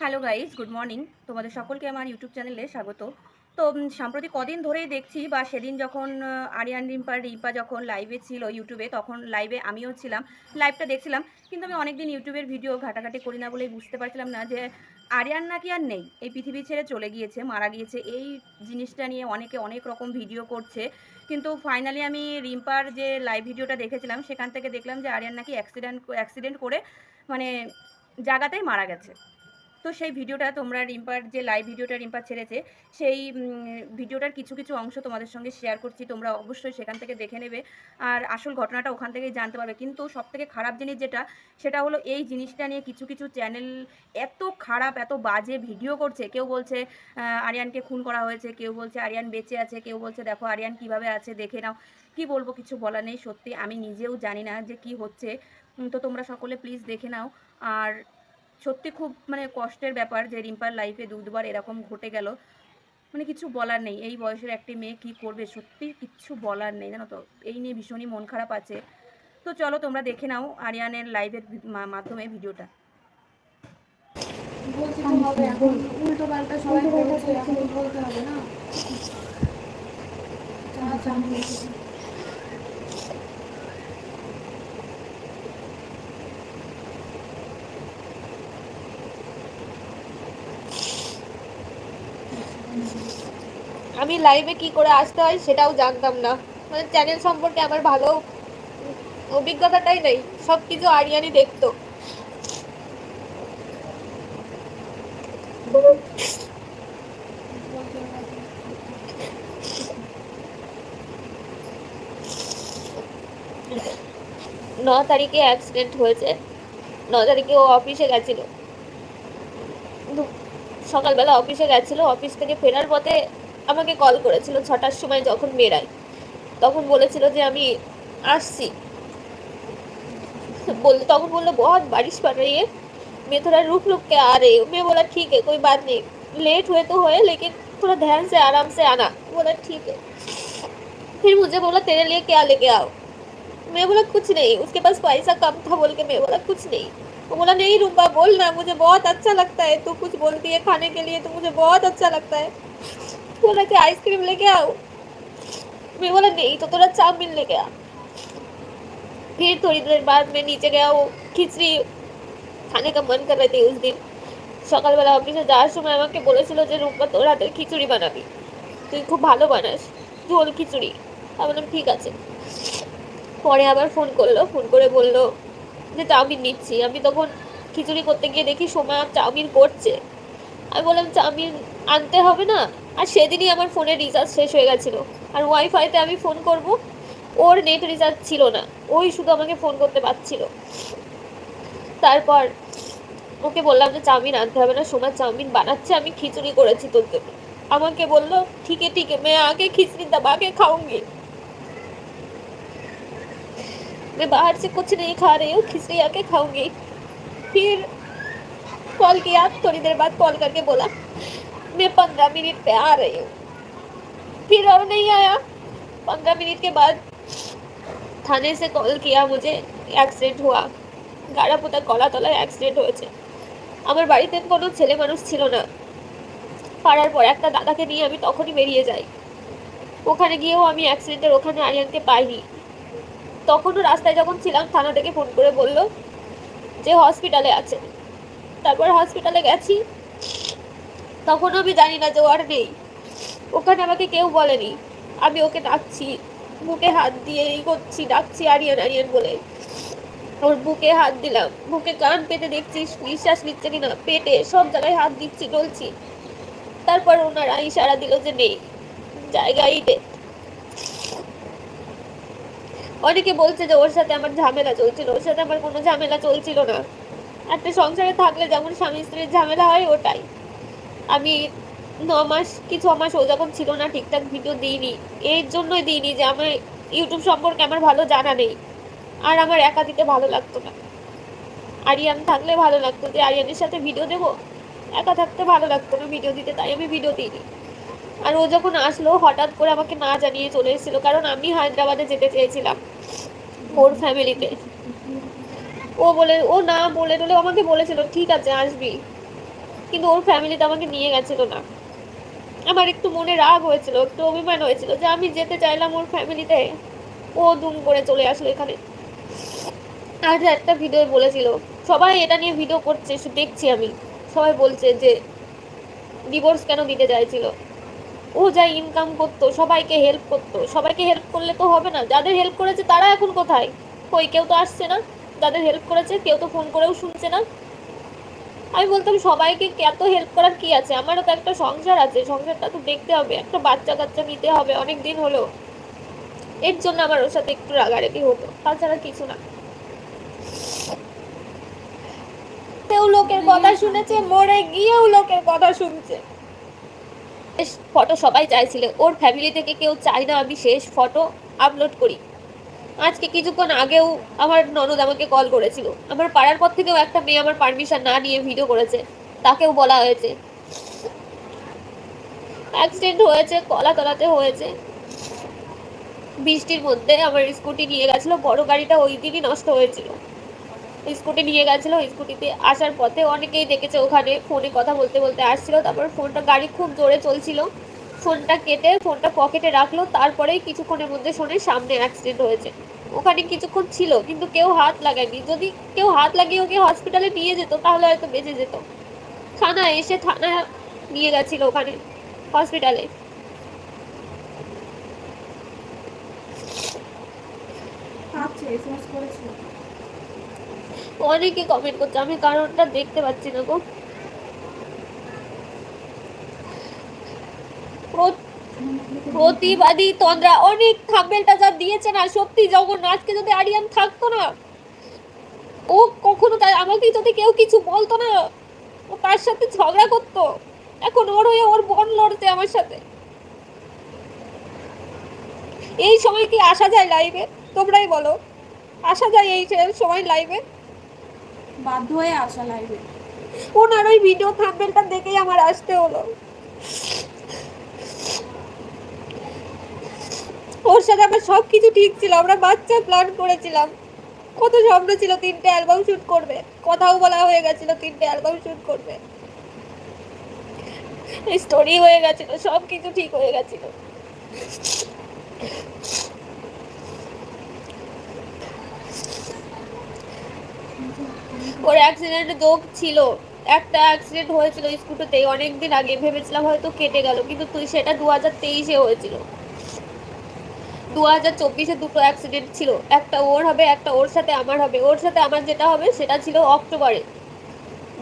Hello guys good morning তোমাদের সকলকে আমার ইউটিউব চ্যানেলে স্বাগত। তো সাম্প্রতিক কদিন ধরেই দেখছি বা সেদিন যখন আরিয়ান রিম্পার রিম্পা যখন লাইভে ছিল ইউটিউবে তখন লাইভে আমিও ছিলাম। লাইভটা দেখছিলাম, কিন্তু আমি অনেকদিন ইউটিউবের ভিডিও ঘাটাঘাটি করি না বলেই বুঝতে পারছিলাম না যে আরিয়ান নাকি আর নেই। এই পৃথিবী ছেড়ে চলে গিয়েছে, মারা গিয়েছে। এই জিনিসটা নিয়ে অনেকে অনেক রকম ভিডিও করছে। কিন্তু ফাইনালি আমি রিম্পার যে লাইভ ভিডিওটা দেখেছিলাম, সেখান থেকে দেখলাম যে আরিয়ান নাকি অ্যাক্সিডেন্ট অ্যাক্সিডেন্ট করে মানে জায়গাতেই মারা গেছে। তো সেই ভিডিওটা তোমরা রিম্পার, যে লাইভ ভিডিওটা রিম্পা ছেড়েছে, সেই ভিডিওটার কিছু কিছু অংশ তোমাদের সঙ্গে শেয়ার করছি, তোমরা অবশ্যই সেখান থেকে দেখে নেবে। আর আসল ঘটনাটা ওখান থেকেই জানতে পারবে। কিন্তু সব থেকে খারাপ জিনিস যেটা, সেটা হলো এই জিনিসটা নিয়ে কিছু কিছু চ্যানেল এত খারাপ, এত বাজে ভিডিও করছে। কেউ বলছে আরিয়ানকে খুন করা হয়েছে, কেউ বলছে আরিয়ান বেঁচে আছে, কেউ বলছে দেখো আরিয়ান কীভাবে আছে, দেখে নাও। কি বলব, কিছু বলার নেই। সত্যি আমি নিজেও জানি না যে কি হচ্ছে। তো তোমরা সকলে প্লিজ দেখে নাও। আর সত্যি খুব মানে কষ্টের ব্যাপার যে রিম্পার লাইফে দু দুবার এরকম ঘটে গেল। মানে কিছু বলার নেই, এই বয়সের একটি মেয়ে কি করবে? সত্যি কিচ্ছু বলার নেই, জানো তো? এই নিয়ে ভীষণই মন খারাপ আছে। তো চলো তোমরা দেখে নাও আরিয়ানের লাইভের মাধ্যমে ভিডিওটা। উল্টো পাল্টা সবাই বলতে হবে না? আমি লাইভে কি করে আসতে হয় সেটাও জানতাম না। মানে চ্যানেল সম্পর্কে আমার ভালো অভিজ্ঞতাটাই নেই সব কিছু আরিয়ানি দেখতো। ন তারিখে অ্যাক্সিডেন্ট হয়েছে। ন তারিখে ও অফিসে গেছিল। সকালবেলা অফিসে গেছিল অফিস থেকে ফেরার পথে আমাকে কল করেছিল ছটার সময় যখন বেরাই তখন বলেছিল যে আমি আসছি। तक बोलो बहुत बारिश पड़ रही है मैं थोड़ा रुक रुक के आ रही हूँ मैं बोला ठीक है कोई बात नहीं लेट हुए तो हुए लेकिन थोड़ा ध्यान से आराम से आना बोला ठीक है फिर मुझे बोला तेरे लिए क्या लेके आओ मैं बोला कुछ नहीं उसके पास पैसा कम था बोल के मैं बोला कुछ नहीं वो बोला नहीं रूम्बा बोल ना मुझे बहुत अच्छा लगता है तू कुछ बोलती है खाने के लिए तो मुझे बहुत अच्छा लगता है बोला कि आइसक्रीम लेके आओ मैं बोला नहीं तो थोड़ा चाउमीन लेके आ फिर थोड़ी देर बाद मैं नीचे गया वो खिचड़ी खाने का मन कर रहे थे उस दिन সকালবেলা অফিসে যাওয়ার সময় আমাকে বলেছিল যে রূপা তোর হাতের খিচুড়ি বানাবি তুই খুব ভালো বানাস ঝোল খিচুড়ি আমি বললাম ঠিক আছে পরে আবার ফোন করলো ফোন করে বললো যে চাউমিন নিচ্ছি আমি তখন খিচুড়ি করতে গিয়ে দেখি সময় চাউমিন করছে আমি বললাম চাউমিন আনতে হবে না আর সেদিনই আমার ফোনে রিচার্জ শেষ হয়ে গেছিলো আর ওয়াইফাইতে আমি ফোন করব ওর নেট রিচার্জ ছিল না ওই শুধু আমাকে ফোন করতে পারছিল তারপর ওকে বললাম যে চাউমিন আনতে হবে না সোমা চাউমিন বানাচ্ছে আমি খিচুড়ি করেছি তোর জন্য আমাকে বললো ঠিক है ठीक है मैं आके खिचड़ी दबा के खाऊंगी मैं बाहर से कुछ नहीं खा रही हूँ खिचड़ी आके खाऊंगी फिर कॉल किया थोड़ी देर बाद कॉल करके बोला मैं पंद्रह मिनट पे आ रही हूँ फिर और नहीं आया पंद्रह मिनट के बाद থানে সে কল কিয়া মুঝে অ্যাক্সিডেন্ট হুয়া গাড়াপোতা কলাতলায় অ্যাক্সিডেন্ট হয়েছে আমার বাড়িতে কোনো ছেলে মানুষ ছিল না পাড়ার পর একটা দাদাকে নিয়ে আমি তখনই বেরিয়ে যাই ওখানে গিয়েও আমি অ্যাক্সিডেন্টের ওখানে আরিয়ানকে পাইনি তখনও রাস্তায় যখন ছিলাম থানা থেকে ফোন করে বলল যে হসপিটালে আছে তারপর হসপিটালে গেছি তখনও আমি জানি না যে ও আর নেই। ওখানে আমাকে কেউ বলেনি। আমি ওকে ডাকছি, বুকে হাত দিয়ে এই করছি, ডাকছি আরিয়ান আরিয়ান বলে। ওর বুকে হাত দিলাম, বুকে কান পেতে দেখছি, নিঃশ্বাস নিচ্ছে কিনা, পেটে সব জায়গায় হাত দিচ্ছি ডলছি তারপর ওনারা ইশারা দিল যে নেই জায়গায় ডেথ অনেকে বলছে যে ওর সাথে আমার ঝামেলা চলছিল, ওর সাথে আমার কোনো ঝামেলা চলছিল না। একটা সংসারে থাকলে যেমন স্বামী স্ত্রীর ঝামেলা হয়, ওটাই। আমি ন মাস কি ছ মাস ও যখন ছিল না, ঠিকঠাক ভিডিও দিইনি। এর জন্যই দিইনি যে আমার ইউটিউব সম্পর্কে আমার ভালো জানা নেই। আর আমার একা দিতে ভালো লাগতো না। আরিয়ান থাকলে ভালো লাগতো যে আরিয়ানের সাথে ভিডিও দেবো। একা থাকতে ভালো লাগতো না ভিডিও দিতে, তাই আমি ভিডিও দিইনি। আর ও যখন আসলো, হঠাৎ করে আমাকে না জানিয়ে চলে এসেছিল, কারণ আমি হায়দ্রাবাদে যেতে চেয়েছিলাম ওর ফ্যামিলিতে ও বলে, ও না বলে টলে আমাকে বলেছিল, ঠিক আছে, আসবি। কিন্তু ওর ফ্যামিলিতে আমাকে নিয়ে গেছিল না। আমার একটু মনে রাগ হয়েছিল, একটু অভিমান হয়েছিল যে আমি যেতে চাইলাম ওর ফ্যামিলিতে ও দুম করে চলে আসলো এখানে। আর একটা ভিডিও বলেছিল, সবাই এটা নিয়ে ভিডিও করছে দেখছি আমি। সবাই বলছে যে ডিভোর্স কেন দিতে চাইছিল? ও যা ইনকাম করতো, সবাইকে হেল্প করতো। সবাইকে হেল্প করলে তো হবে না। যাদের হেল্প করেছে তারা এখন কোথায়? কই, কেউ তো আসছে না। যাদের হেল্প করেছে, কেউ তো ফোন করেও শুনছে না। আমি বলতাম, সবাইকে এত হেল্প করার কি আছে? আমারও তো একটা সংসার আছে। সংসারটা তো দেখতে হবে। একটা বাচ্চা কাচ্চা নিতে হবে। অনেক দিন হলো। এর জন্য আমার ওর সাথে একটু রাগারাগি হতো। তাছাড়া কিছু না। তেও লোকের কথা শুনেছে, মরে গিয়েও লোকের কথা শুনছে। ফটো সবাই চাইছিল। ওর ফ্যামিলি থেকে কেউ চায় না আমি শেষ ফটো আপলোড করি। আজকে কিছুক্ষণ আগেও আমার ননদ আমাকে কল করেছিল। আমার পাড়ার পর থেকেও একটা মেয়ে আমার পারমিশন না নিয়ে ভিডিও করেছে। তাকেও বলা হয়েছে। অ্যাক্সিডেন্ট হয়েছে কলাতলাতে হয়েছে। বৃষ্টির মধ্যে আমার স্কুটি নিয়ে গেছিল, বড় গাড়িটা ওই দিনই নষ্ট হয়েছিল। স্কুটি নিয়ে গেছিল স্কুটিতে আসার পথে অনেকেই দেখেছে ওখানে ফোনে কথা বলতে বলতে আসছিল, তারপর ফোনটা গাড়ি খুব জোরে চলছিল। ফোনটা কেটে ফোনটা পকেটে রাখল তারপরেই কিছুক্ষণের মধ্যে শোনে সামনে অ্যাক্সিডেন্ট হয়েছে। ওখানে কিছুক্ষণ ছিল কিন্তু কেউ হাত লাগায়নি। যদি কেউ হাত লাগিয়ে ওকে হসপিটালে নিয়ে যেত তাহলে হয়তো বেঁচে যেত। থানা এসে থানা নিয়ে গেছিল ওখানে হসপিটালে করেছিল। অনেকে কমেন্ট করছে আমি কারণটা দেখতে পাচ্ছি না গো প্র- প্রতিবাদী তন্দ্রা অনেক থাম্বেলটা যা দিয়েছে না সত্যি জগন্নাথ আজকে যদি আরিয়ান থাকতো না ও কখনো তাই আমাকে যদি কেউ কিছু বলতো না ও তার সাথে ঝগড়া করতো এখন ওর হয়ে ওর বোন লড়ছে আমার সাথে। এই সময় কি আসা যায় লাইভে তোমরাই বলো। আসা যায় এই সময় লাইভে বাধ্য হয়ে আসা লাইভে ওনার ওই ভিডিও থাম্বেলটা দেখেই আমার আসতে হলো। ওর সাথে আমার সব কিছু ঠিক ছিল, আমরা বাচ্চা প্ল্যান করেছিলাম। কত স্বপ্ন ছিল, তিনটে অ্যালবাম শুট করবে। কথাও বলা হয়ে গেছিল, তিনটে অ্যালবাম শুট করবে। স্টোরি হয়ে গেছিল সব কিছু ঠিক হয়ে গেছিল। ওর অ্যাক্সিডেন্ট যোগ ছিল। একটা অ্যাক্সিডেন্ট হয়েছিল স্কুটিতে অনেকদিন আগে। ভেবেছিলাম হয়তো কেটে গেল, কিন্তু তুই সেটা দু হাজার তেইশে হয়েছিল। দু হাজার চব্বিশে দুটো অ্যাক্সিডেন্ট ছিল। একটা ওর হবে, একটা ওর সাথে আমার হবে। ওর সাথে আমার যেটা হবে সেটা ছিল অক্টোবরে।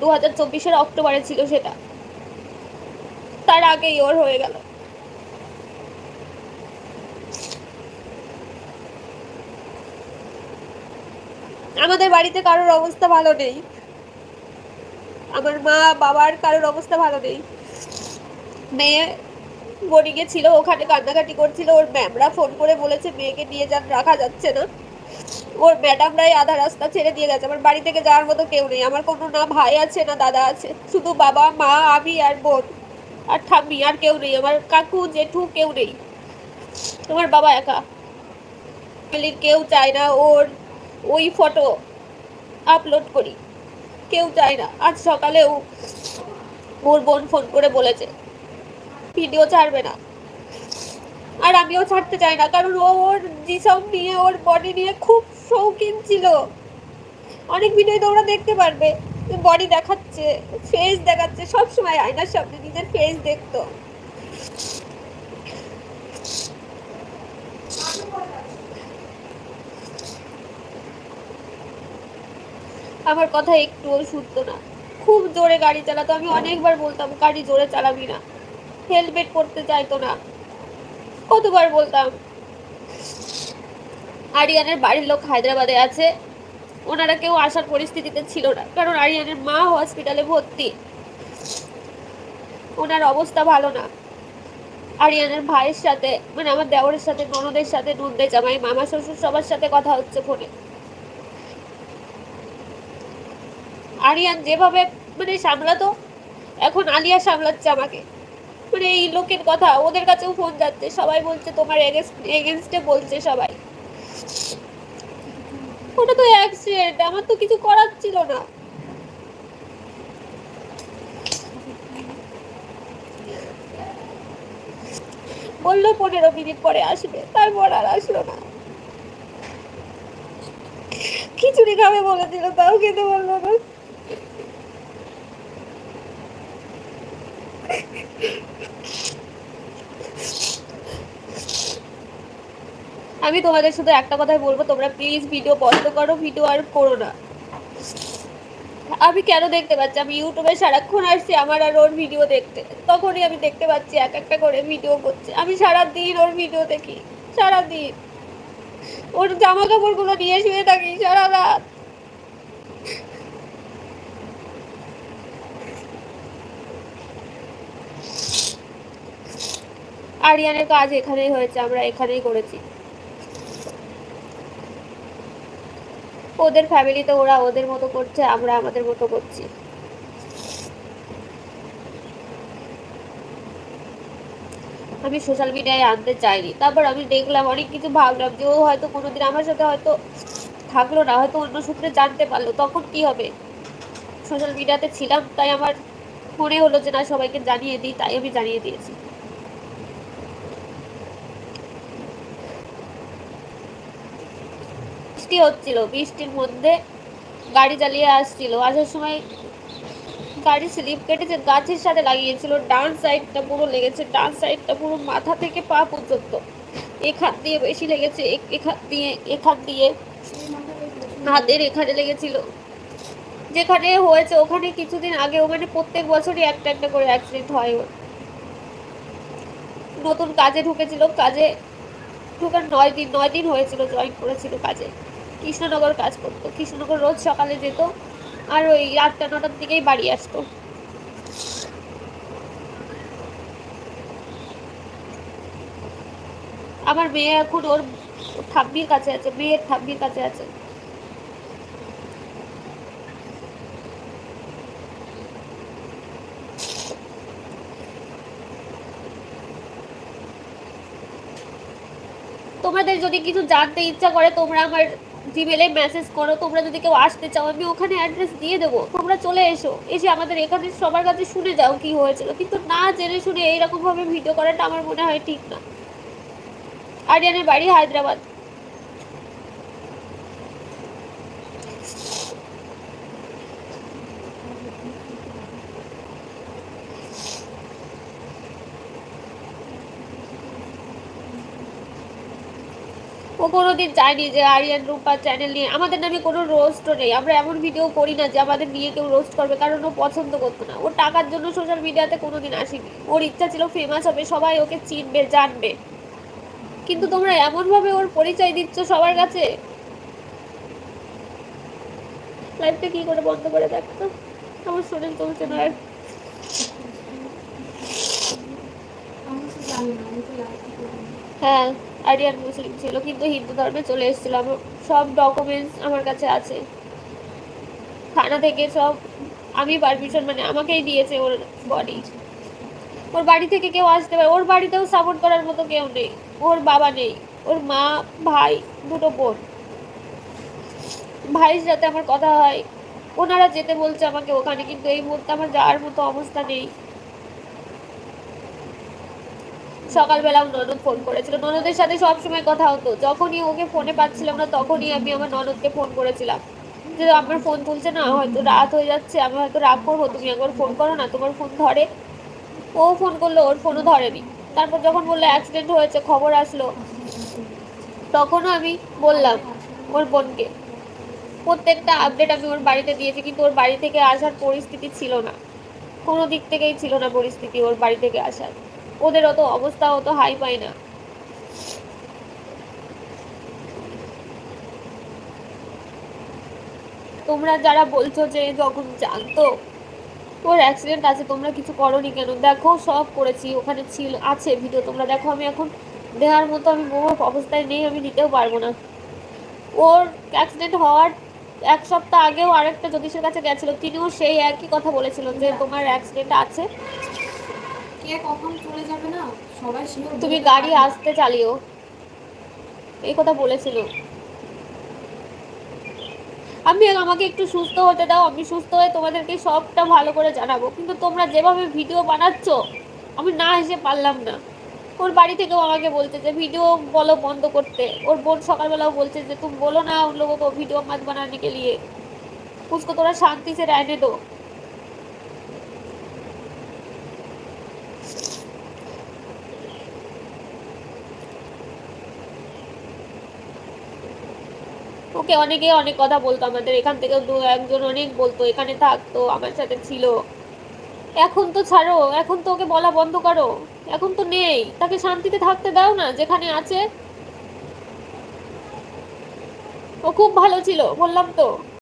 দু হাজার চব্বিশের অক্টোবরে ছিল সেটা। তার আগেই ওর হয়ে গেল। আমাদের বাড়িতে কারোর অবস্থা ভালো নেই। আমার মা, বাবার কারোর অবস্থা ভালো নেই। মেয়ে বোর্ডিংয়ে ছিল ওখানে কান্নাকাটি করছিল, ওর ম্যামরা ফোন করে বলেছে, মেয়েকে নিয়ে যান, রাখা যাচ্ছে না। ওর ম্যাডামরাই আধা রাস্তা ছেড়ে দিয়ে গেছে, আমার বাড়ি থেকে যাওয়ার মতো কেউ নেই, আমার কোনো না ভাই আছে, না দাদা আছে, শুধু বাবা, মা, আমি আর বোন, আর ঠাম্মি, আর কেউ নেই, আমার কাকু, জেঠু কেউ নেই, আমার বাবা একা। ফ্যামিলির কেউ চায় না, ওর ওই ফটো আপলোড করি, কেউ চায় না। আজ সকালেও ওর বোন ফোন করে বলেছে ভিডিও ছাড়বে না। আর আমিও ছাড়তে চাই না, কারণ ও ওর জিসম নিয়ে, ওর বডি নিয়ে খুব শৌখিন ছিল। অনেক ভিডিও তোমরা দেখতে পারবে বডি দেখাচ্ছে ফেস দেখাচ্ছে সব সময় আয়নার সামনে নিজের ফেস দেখতো। আমার কথা একটুও শুনতো না। খুব জোরে গাড়ি চালাতো, আমি অনেকবার বলতাম, গাড়ি জোরে চালাবি না। হেলমেট পরতে চাইতো না। কতবার বলতাম, আরিয়ানের বাড়ির লোক হায়দ্রাবাদে আছে, ওনারা কেউ আসার পরিস্থিতিতে ছিল না, কারণ আরিয়ানের মা হসপিটালে ভর্তি। ওনার অবস্থা ভালো না। আরিয়ানের ভাইয়ের সাথে মানে আমার দেওরের সাথে, ননদের সাথে নন্দে জামাই, মামা শ্বশুর সবার সাথে কথা হচ্ছে ফোনে আরিয়ান যেভাবে মানে সামলাতো, এখন আলিয়া সামলাচ্ছে আমাকে। তারপরে এই লোকের কথা, ওদের কাছেও ফোন যাচ্ছে, সবাই বলছে তোমার এগেনস্টে বলছে সবাই। ওটা তো অ্যাক্সিডেন্ট আমার তো কিছু করার ছিল না। বলল পনেরো মিনিট পরে আসবে, তারপর আর আসলো না। খিচুড়ি খাবে বলে দিল, তাও খেতে বলল না। আমি তোমাদের শুধু একটা কথাই বলব, তোমরা প্লিজ ভিডিও বন্ধ করো ভিডিও আর করো না। আমি কেন দেখতে পাচ্ছি? আমি ইউটিউবে সারাক্ষণ আসছি, আমার আর ওর ভিডিও দেখতে। তখনই আমি দেখতে পাচ্ছি এক একটা করে ভিডিও করছে। আমি সারা দিন ওর ভিডিও দেখি সারা দিন ওর জামা কাপড়গুলো নিয়ে শুয়ে থাকি সারা রাত আরিয়ানের কাজ এখানেই হয়েছে, আমরা এখানেই করেছি। ওদের ফ্যামিলিতে ওরা ওদের মতো করছে, আমরা আমাদের মতো করছি। আমি সোশ্যাল মিডিয়ায় আনতে চাইনি। তারপর আমি দেখলাম অনেক কিছু ভাবলাম যে ও হয়তো কোনোদিন আমার সাথে হয়তো থাকল না, হয়তো অন্য সূত্রে জানতে পারল। তখন কি হবে? সোশ্যাল মিডিয়াতে ছিলাম, তাই আমার মনে হলো যে না, সবাইকে জানিয়ে দিই, তাই আমি জানিয়ে দিয়েছি। বৃষ্টি হচ্ছিল, বৃষ্টির মধ্যে গাড়ি চালিয়ে আসছিল। আসার সময় গাড়ি স্লিপ কেটেছে গাছের সাথে লাগিয়েছিল, ডান সাইডটা পুরো লেগেছে, ডান সাইডটা পুরো মাথা থেকে পা পর্যন্ত। এখান দিয়ে বেশি লেগেছে এখান দিয়ে এখান দিয়ে হাতের এখানে লেগেছিল। যেখানে হয়েছে ওখানে কিছুদিন আগে, ওখানে প্রত্যেক বছরই একটা একটা করে অ্যাক্সিডেন্ট হয়। নতুন কাজে ঢুকেছিল, কাজে ঢুকার নয় দিন নয় দিন হয়েছিল জয়েন করেছিল কাজে। কৃষ্ণনগর কাজ করতো। কৃষ্ণনগর রোজ সকালে যেত আর ওই আটটা নটার দিকেই বাড়ি আসতো। আমার মেয়ে এখন ওর ঠাম্মির কাছে আছে, মেয়ের ঠাম্মির কাছে আছে। তোমাদের যদি কিছু জানতে ইচ্ছা করে, তোমরা আমার জিমেলে মেসেজ করো, তোমরা যদি কেউ আসতে চাও, আমি ওখানে অ্যাড্রেস দিয়ে দেবো। তোমরা চলে এসো, এসে আমাদের এখানে সবার কাছে শুনে যাও কি হয়েছিল। কিন্তু না জেনে শুনে এইরকমভাবে ভিডিও করাটা আমার মনে হয় ঠিক না। আরিয়ানের বাড়ি হায়দ্রাবাদ। কোনোদিন চায়নি যে আরিয়ান, রূপা চ্যানেল নিয়ে। আমাদের নামে কোনো রোস্টও নেই। আমরা এমন ভিডিও করি না যে আমাদের নিয়ে কেউ রোস্ট করবে, কারণ ও পছন্দ করতো না। ও টাকার জন্য সোশ্যাল মিডিয়াতে কোনোদিন আসেনি। ওর ইচ্ছা ছিল ফেমাস হবে, সবাই ওকে চিনবে, জানবে। কিন্তু তোমরা এমনভাবে ওর পরিচয় দিচ্ছ সবার কাছে? লাইফটা কি করে বন্ধ করে দেখতো আমার শরীর চলছে না। আমি তো জানি না, আমি তো হ্যাঁ আরিয়ান মুসলিম ছিল কিন্তু হিন্দু ধর্মে চলে এসেছিল। আমার সব ডকুমেন্টস আমার কাছে আছে। থানা থেকে সব আমি পারমিশন মানে আমাকেই দিয়েছে ওর বডি ওর বাড়ি থেকে কেউ আসতে পারে, ওর বাড়িতেও সাপোর্ট করার মতো কেউ নেই। ওর বাবা নেই, ওর মা, ভাই, দুটো বোন। ভাইয়ের সাথে আমার কথা হয়, ওনারা যেতে বলছে আমাকে ওখানে, কিন্তু এই মুহূর্তে আমার যাওয়ার মতো অবস্থা নেই। সকালবেলাও ননদ ফোন করেছিল। ননদের সাথে সব সময় কথা হতো। যখনই ওকে ফোনে পাচ্ছিলাম না, তখনই আমি আমার ননদকে ফোন করেছিলাম। যে আমার ফোন তুলছে না, হয়তো রাত হয়ে যাচ্ছে, আমি হয়তো রাগ করব, তুমি একবার ফোন করো না, তোমার ফোন ধরে। ও ফোন করল, ওর ফোনও ধরেনি। তারপর যখন বলল অ্যাক্সিডেন্ট হয়েছে, খবর আসলো, তখনও আমি বললাম ওর বোনকে। প্রত্যেকটা আপডেট আমি ওর বাড়িতে দিয়েছি, কিন্তু ওর বাড়ি থেকে আসার পরিস্থিতি ছিল না। কোনো দিক থেকেই ছিল না পরিস্থিতি ওর বাড়ি থেকে আসার। ওদের অত অবস্থা, অত হাই পায় না। তোমরা যারা বলছো যে যখন জানতো ওর অ্যাক্সিডেন্ট আছে, তোমরা কিছু করনি কেন? দেখো, সব করেছি, ওখানে ছিল, আছে ভিডিও তোমরা দেখো, আমি এখন দেওয়ার মতো আমি বহু অবস্থায় নেই, আমি দিতেও পারব না। ওর অ্যাক্সিডেন্ট হওয়ার এক সপ্তাহ আগেও আরেকটা জ্যোতিষের কাছে গেছিল, তিনিও সেই একই কথা বলেছিলেন যে, তোমার অ্যাক্সিডেন্ট আছে কে কখন চলে যাবে না? সবাই শিওর তুমি গাড়ি আসতে চালিও। এই কথা বলেছিল। আমি আমাকে একটু সুস্থ হতে দাও। আমি সুস্থ হয়ে তোমাদেরকে সবটা ভালো করে জানাব। কিন্তু তোমরা যেভাবে ভিডিও বানাচ্ছ আমি না এসে পারলাম না। ওর বাড়ি থেকেও আমাকে বলছে যে ভিডিও বলো বন্ধ করতে। ওর বোন সকালবেলাও বলছে যে তুমি বলো না উন লোগো ভিডিও মত বানানে কে লিয়ে। उसको তোরা शांति से रहने दो ওকে অনেকে অনেক কথা বলতো আমাদের, এখান থেকে দু একজন অনেক বলতো, এখানে থাকতো আমার সাথে ছিল। এখন তো ছাড়ো, এখন তো ওকে বলা বন্ধ করো, এখন তো নেই, তাকে শান্তিতে থাকতে দাও না, যেখানে আছে। ও খুব ভালো ছিল, বললাম তো।